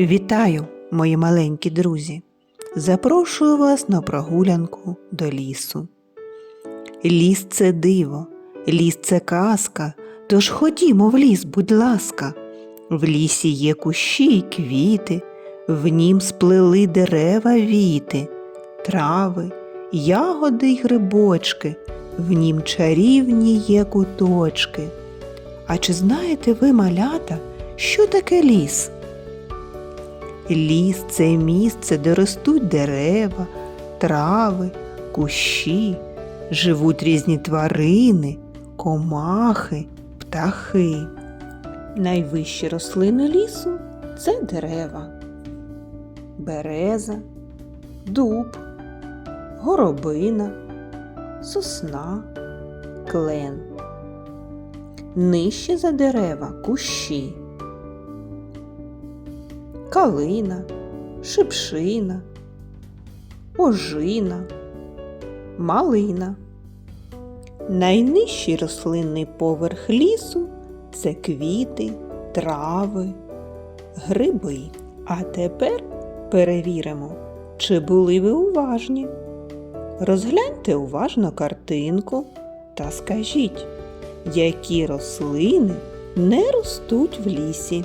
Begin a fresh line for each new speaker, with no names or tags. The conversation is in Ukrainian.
Вітаю, мої маленькі друзі! Запрошую вас на прогулянку до лісу. Ліс це диво, ліс це казка, тож ходімо в ліс, будь ласка. В лісі є кущі й квіти, в нім сплели дерева віти, трави, ягоди й грибочки, в нім чарівні є куточки. А чи знаєте ви, малята, що таке ліс? Ліс це місце, де ростуть дерева, трави, кущі, живуть різні тварини, комахи, птахи. Найвищі рослини лісу це дерева, береза, дуб, горобина, сосна, клен. Нижче за дерева кущі калина, шипшина, ожина, малина. Найнижчий рослинний поверх лісу це квіти, трави, гриби. А тепер перевіримо, чи були ви уважні. Розгляньте уважно картинку та скажіть, які рослини не ростуть в лісі.